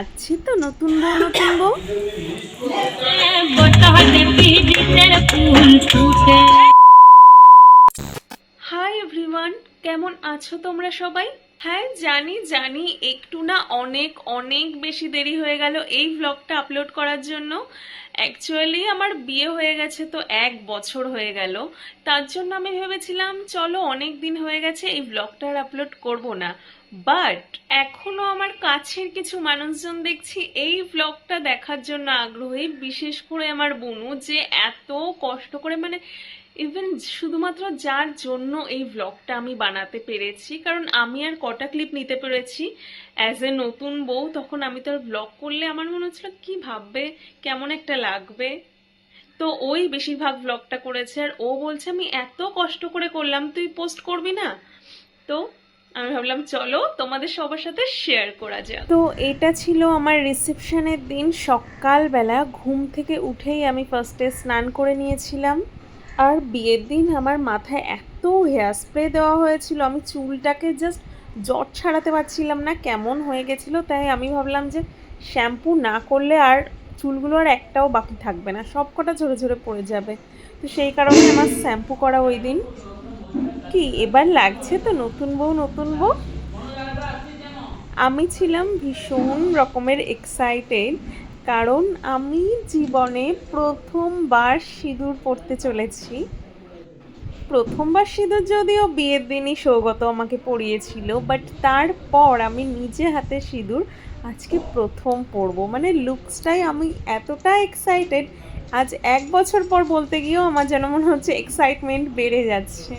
লাগছে তো নতুন বউ নতুন বউ। হাই এভরিওয়ান কেমন আছো তোমরা সবাই? হ্যাঁ জানি জানি একটু না অনেক অনেক বেশি দেরি হয়ে গেল এই ব্লগটা আপলোড করার জন্য। অ্যাকচুয়ালি আমার বিয়ে হয়ে গেছে তো এক বছর হয়ে গেল। তার জন্য আমি ভেবেছিলাম চলো অনেক দিন হয়ে গেছে এই ব্লগটা আর আপলোড করব না। বাট এখনও আমার কাছের কিছু মানুষজন দেখছি এই ভ্লগটা দেখার জন্য আগ্রহী, বিশেষ করে আমার বোনু যে এত কষ্ট করে মানে ইভেন শুধুমাত্র যার জন্য এই ভ্লগটা আমি বানাতে পেরেছি, কারণ আমি আর কটা ক্লিপ নিতে পেরেছি অ্যাজ এ নতুন বউ, তখন আমি তো ভ্লগ করলে আমার মনে হচ্ছিল, কি ভাববে? কেমন একটা লাগবে? তো ওই বেশিরভাগ ভ্লগটা করেছে, আর ও বলছে, আমি এত কষ্ট করে করলাম, তুই পোস্ট করবি না? তো আমি ভাবলাম, চলো তোমাদের সবার সাথে শেয়ার করা যাক। তো এটা ছিল আমার রিসেপশনের দিন। সকালবেলা ঘুম থেকে উঠেই আমি ফার্স্টে স্নান করে নিয়েছিলাম। আর বিয়ের দিন আমার মাথায় এত হেয়ার স্প্রে দেওয়া হয়েছিল, আমি চুলটাকে জাস্ট জট ছাড়াতে পারছিলাম না, কেমন হয়ে গেছিল। তাই আমি ভাবলাম যে শ্যাম্পু না করলে আর চুলগুলো আর একটাও বাকি থাকবে না সব কটা ঝরে ঝরে পড়ে যাবে। তো সেই কারণে আমার শ্যাম্পু করা ওই দিন। কি, এবার লাগছে তো নতুন বউ নতুন বউ? আমি ছিলাম ভীষণ রকমের এক্সাইটেড কারণ আমি জীবনে প্রথমবার সিঁদুর পরতে চলেছি। প্রথমবার সিঁদুর যদিও বিয়ের দিনই সৌগত আমাকে পরিয়েছিল বাট তারপর আমি নিজে হাতে সিঁদুর আজকে প্রথম পরবো। মানে লুকসটাই আমি এতটা এক্সাইটেড আজ এক বছর পর বলতে গিয়েও আমার যেন মনে হচ্ছে এক্সাইটমেন্ট বেড়ে যাচ্ছে।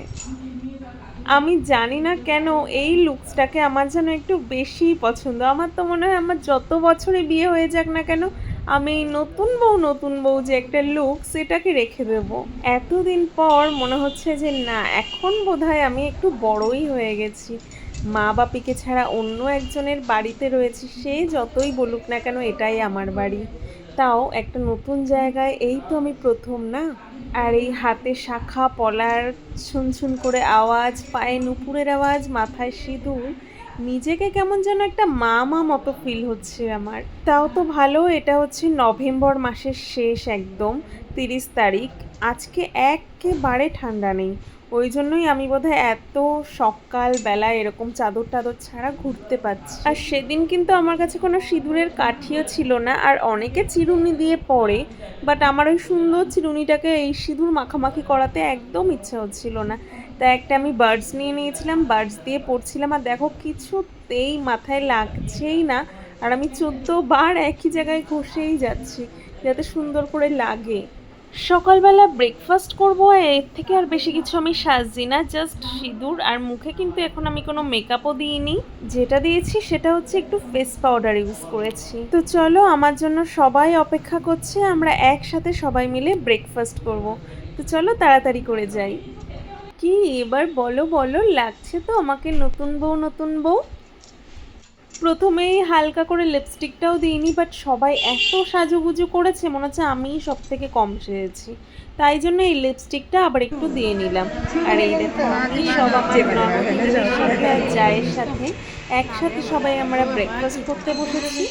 আমি জানি না কেন এই লুকসটাকে আমার যেন একটু বেশি পছন্দ। আমার তো মনে হয় আমার যত বছরে বিয়ে হয়ে যাক না কেন, আমি নতুন বউ নতুন বউ যে একটা লুক সেটাকে রেখে দেব। এতদিন পর মনে হচ্ছে যে না, এখন বোধহয় আমি একটু বড়ই হয়ে গেছি। মা বাপিকে ছাড়া অন্য একজনের বাড়িতে রয়েছি, সে যতই বলুক না কেন, এটাই আমার বাড়ি। তাও একটা নতুন জায়গায়, এই তো আমি প্রথম না? আর এই হাতে শাখা, পলার ছুনছুন করে আওয়াজ, পায়ে নুপুরের আওয়াজ, মাথায় সিঁদুর, নিজেকে কেমন যেন একটা মা মা মতো ফিল হচ্ছে আমার। তাও তো ভালো, এটা হচ্ছে নভেম্বর মাসের শেষ একদম, তিরিশ তারিখ। আজকে একেবারে ঠান্ডা নেই। ওই জন্যই আমি বোধহয় এত সকাল বেলা এরকম চাদর টাদর ছাড়া ঘুরতে পারছি। আর সেদিন কিন্তু আমার কাছে কোনো সিঁদুরের কাঠিও ছিল না, আর অনেকে চিরুনি দিয়ে পরে বাট আমার ওই সুন্দর চিরুনিটাকে এই সিঁদুর মাখামাখি করাতে একদম ইচ্ছা হচ্ছিল না। তাই একটা আমি বার্ডস নিয়ে নিয়েছিলাম বার্ডস দিয়ে পড়ছিলাম, আর দেখো কিছুতেই মাথায় লাগছেই না, আর আমি চোদ্দ বার একই জায়গায় ঘষেই যাচ্ছি, যাতে সুন্দর করে লাগে। সকালবেলা ব্রেকফাস্ট করব, এর থেকে আর বেশি কিছু আমি সাজছি না জাস্ট সিঁদুর আর মুখে কিন্তু এখন আমি কোনো মেকআপও দিইনি। যেটা দিয়েছি সেটা হচ্ছে একটু ফেস পাউডার ইউজ করেছি। তো চলো, আমার জন্য সবাই অপেক্ষা করছে, আমরা একসাথে সবাই মিলে ব্রেকফাস্ট করব। তো চলো, তাড়াতাড়ি করে যাই। কি, এবার বলো বলো, লাগছে তো আমাকে নতুন বউ নতুন বউ? প্রথমেই হালকা করে লিপস্টিকটাও দিইনি বাট সবাই এত সাজুগুজু করেছে, মনে হচ্ছে আমিই সব থেকে কম সেরেছি তাই জন্য এই লিপস্টিকটা আবার একটু দিয়ে নিলাম। আর এই জায়ের সাথে একসাথে সবাই আমরা ব্রেকফাস্ট করতে বসেছি।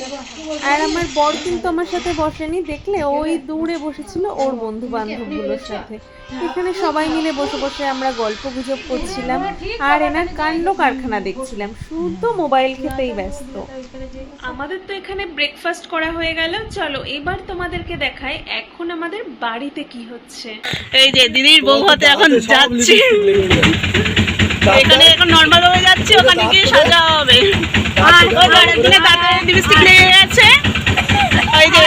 আর আমার বর কিন্তু আমার সাথে বসেনি, দেখলে ওই দূরে বসেছিল ওর বন্ধু বান্ধবগুলোর সাথে। এখানে সবাই মিলে বসে বসে আমরা গল্প গুজব করছিলাম, আর এনার কাণ্ড কারখানা দেখছিলাম। শুধু মোবাইল খেতেই ব্যস্ত। আমাদের তো এখানে ব্রেকফাস্ট করা হয়ে গেল। চলো, এবার তোমাদেরকে দেখায় এখন আমাদের বাড়িতে কি হচ্ছে। এই যে দিদির বউ হতে এখন যাচ্ছি। এখানে এখন নর্মাল ভাবে যাচ্ছি ওখানে গিয়ে সাজা হবে। আর ওই ঘরের দিকে তাদের লিপস্টিক লেগে গেছে। ওই যে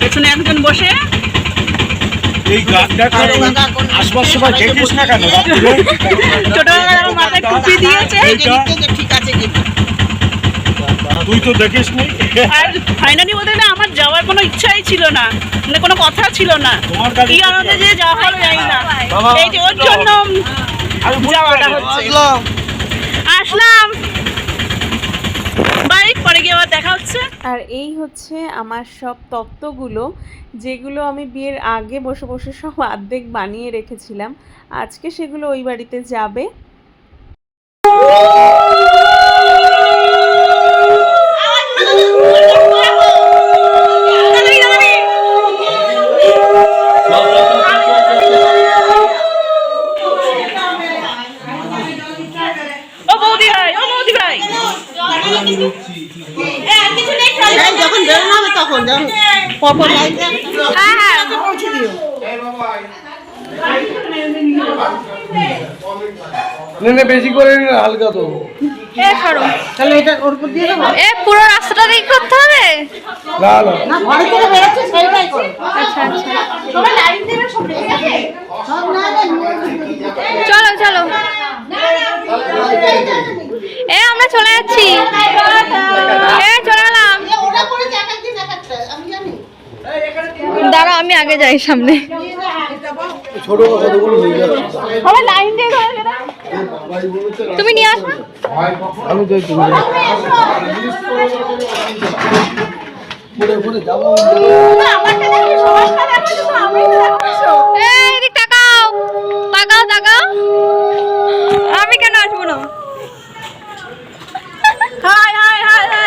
পেছনে একজন বসে। এই গানটা করে আসবার সময় দেখিস না কেন? রাত্রে? ছোট মাথায় টুপি দিয়েছে। এইটা তুই তো দেখিস নি। আর ফাইনালি ওদের না আমার যাওয়ার কোনো ইচ্ছাই ছিল না। মানে কোনো কথা ছিল না। তোমার গাড়ি কি আনন্দে যে যাওয়া হলো জানি না। এই যে ওর জন্য যাওয়াটা হচ্ছে। আসলাম। বাই পরে গিয়ে আবার দেখা হচ্ছে। আর এই হচ্ছে আমার সব তত্ত্বগুলো যেগুলো আমি বিয়ের আগে বসে বসে সব অর্ধেক বানিয়ে রেখেছিলাম। আজকে সেগুলো ওই বাড়িতে যাবে। পরপর হ্যাঁ হ্যাঁ না না বেশি করে নিন হালকা তো। এ সরো। তাহলে এটা ওর উপর দিয়ে দেবো? এ পুরো রাস্তাটা দিক করতে হবে? না না। না ঘরে থেকে বেরোচ্ছে সেইটাই করো। আচ্ছা আচ্ছা। সবাই লাইন দেবে সব ঠিক আছে? সব না না চলো চলো এ আমরা চলে যাচ্ছি এ চলে গেলাম ওরা করে দেখাচ্ছি দেখাচ্ছে আমি জানি দাঁড়াও আমি আগে যাই সামনে। তুমি নিয়ে আসো। আমি তুমি আমি কেন আসব না? হাই হাই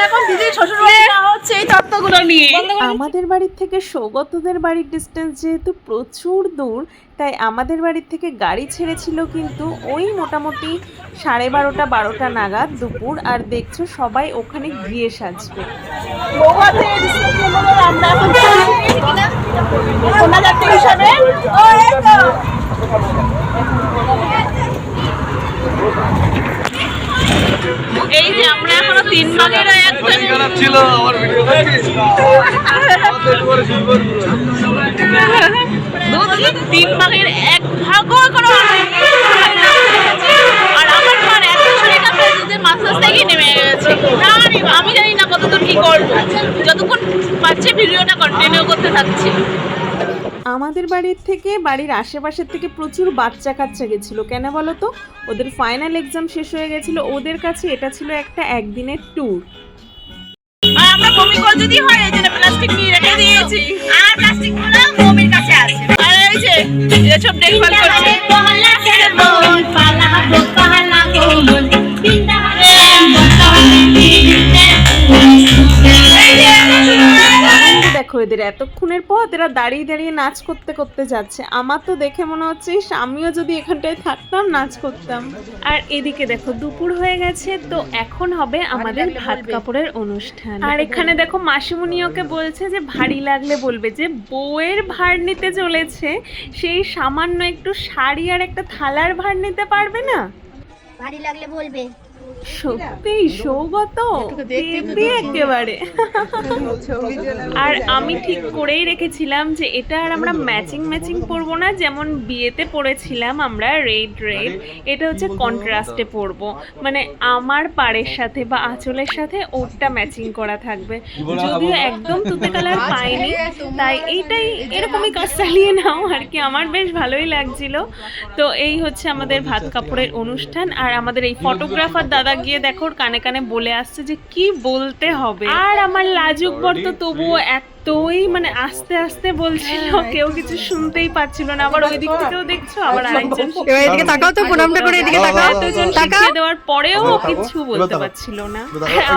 এখন দিদির শ্বশুর হচ্ছে এই তত্ত্বগুলো নিয়ে। আমাদের বাড়ির থেকে সৌগতদের বাড়ির ডিস্টেন্স যেহেতু প্রচুর দূর তাই আমাদের বাড়ির থেকে গাড়ি ছেড়েছিল কিন্তু ওই মোটামুটি সাড়ে বারোটা বারোটা নাগাদ দুপুর। আর দেখছ সবাই ওখানে গিয়ে সাজবে। আমরা এখন হিসাবে। এই যে আমরা এখনও তিন ভাগের ছিল আমার ভিডিও তিন ভাগের এক ভাগও এখনও আর আমার মার এত শরীর খারাপ যে মাসাজ থেকে নেমে গেছে। না আমি জানি না কতদূর কি করব। যতক্ষণ পাচ্ছি ভিডিওটা কন্টিনিউ করতে থাকছি। আমাদের বাড়ির থেকে, বাড়ির আশেপাশের থেকে প্রচুর বাচ্চা কাচ্চা গেছিল। কেন বলো তো ওদের ফাইনাল এক্সাম শেষ হয়ে গেছিল। ওদের কাছে এটা ছিল একটা একদিনের ট্যুর আমরা বমি কল যদি হয়, এই জন্য প্লাস্টিক নিয়ে রেখে দিয়েছি। আর প্লাস্টিকগুলো বমির কাছে আছে। আর এই যে, এসব দেখভাল এদের এতক্ষণের পথ এরা দাঁড়িয়ে দাঁড়িয়ে নাচ করতে করতে যাচ্ছে। আমার তো দেখে মনে হচ্ছে আমিও যদি এখানটায় থাকতাম নাচ করতাম। আর এদিকে দেখো দুপুর হয়ে গেছে তো এখন হবে আমাদের ভাত কাপড়ের অনুষ্ঠান। আর এখানে দেখো মাসিমণি ওকে বলছে যে ভারী লাগলে বলবে যে বউয়ের ভার নিতে চলেছে সেই সামান্য একটু শাড়ি আর একটা থালার ভার নিতে পারবে না? ভারী লাগলে বলবে। সত্যি সৌগত? একেবারে। আর আমি ঠিক করেই রেখেছিলাম যে এটা আর আমরা ম্যাচিং ম্যাচিং পরবো না যেমন বিয়েতে পরেছিলাম আমরা রেড রেড এটা হচ্ছে কন্ট্রাস্টে পরবো। মানে আমার পাড়ের সাথে বা আঁচলের সাথে ওরটা ম্যাচিং করা থাকবে। যদিও একদম তুতে কালার পাইনি তাই এইটাই এরকমই কাজ চালিয়ে নাও আর কি আমার বেশ ভালোই লাগছিল। তো এই হচ্ছে আমাদের ভাত কাপড়ের অনুষ্ঠান আর আমাদের এই ফটোগ্রাফার দাদা গিয়ে দেখো কানে কানে বলে আসছে যে কি বলতে হবে। আর আমার লাজুক বর তো তবুও এতই মানে আস্তে আস্তে বলছিল কেউ কিছু শুনতেই পাচ্ছিল না। আবার ওই দিক থেকেও দেখছ আবার আরেকজন এবার এদিকে তাকাও তো প্রণামটা করে এদিকে তাকাও। এতজন শিখিয়ে দেওয়ার পরেও ও কিছু বলতে পারছিল না।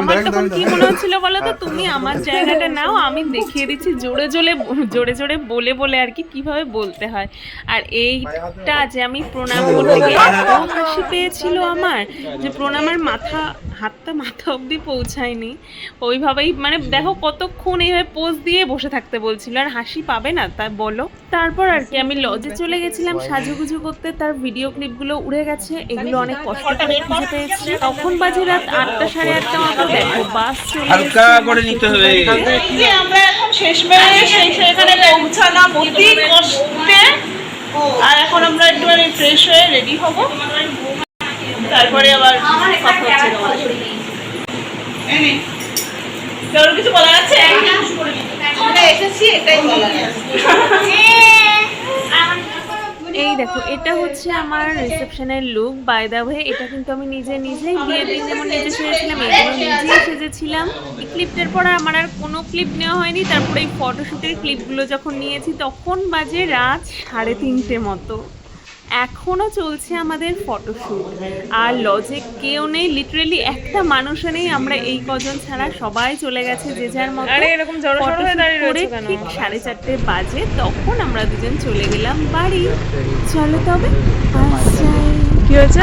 আমার তখন কি মনে হচ্ছিল বলো তো তুমি আমার জায়গাটা নাও আমি দেখিয়ে দিচ্ছি জোরে জোরে জোরে জোরে বলে বলে আর কি কীভাবে বলতে হয়। আর এইটা যে আমি প্রণাম করতে গিয়ে এত হাসি পেয়েছিল আমার যে প্রণামের মাথা হাতটা মাথা অবধি পৌঁছায়নি। ওইভাবেই মানে দেখো কতক্ষণ এইভাবে পোজ দিয়ে বসে থাকতে বলছিল আর হাসি পাবে না তা বলো। তারপর আর কি আমি লজে চলে গেছিলাম সাজুগুজু করতে তার ভিডিও ক্লিপগুলো উড়ে গেছে এগুলো অনেক কষ্ট করে খুঁজে পেয়েছি। তখন বাজে রাত আটটা সাড়ে আটটা মতো দেখো বাস চলে হালকা করে নিতে হবে। আমরা এখন শেষমেশ সেখানে পৌঁছালাম অতি কষ্টে। আর এখন আমরা একটুখানি ফ্রেশ হয়ে রেডি হব। তারপরে আবার কথা হচ্ছে তোমাদের। এই কারোর কিছু বলার আছে? এসেছি এটাই বলার এই দেখো এটা হচ্ছে আমার রিসেপশনের লুক বাই দা ওয়ে এটা কিন্তু আমি নিজে নিজেই বিয়ের দিন যেমন নিজে সেজেছিলাম এগুলো নিজেই সেজেছিলাম। এই ক্লিপটার পর আমার আর কোনো ক্লিপ নেওয়া হয়নি তারপরে এই ফটোশ্যুটের ক্লিপগুলো যখন নিয়েছি তখন বাজে রাত সাড়ে তিনটে মতো। এখনও চলছে আমাদের ফটোশ্যুট আর লজে কেউ নেই লিটারেলি একটা মানুষও নেই আমরা এই কজন ছাড়া সবাই চলে গেছে যে যার মতো এরকম করে ঠিক সাড়ে চারটে বাজে তখন আমরা দুজন চলে গেলাম বাড়ি। চলো তবে কি হয়েছে?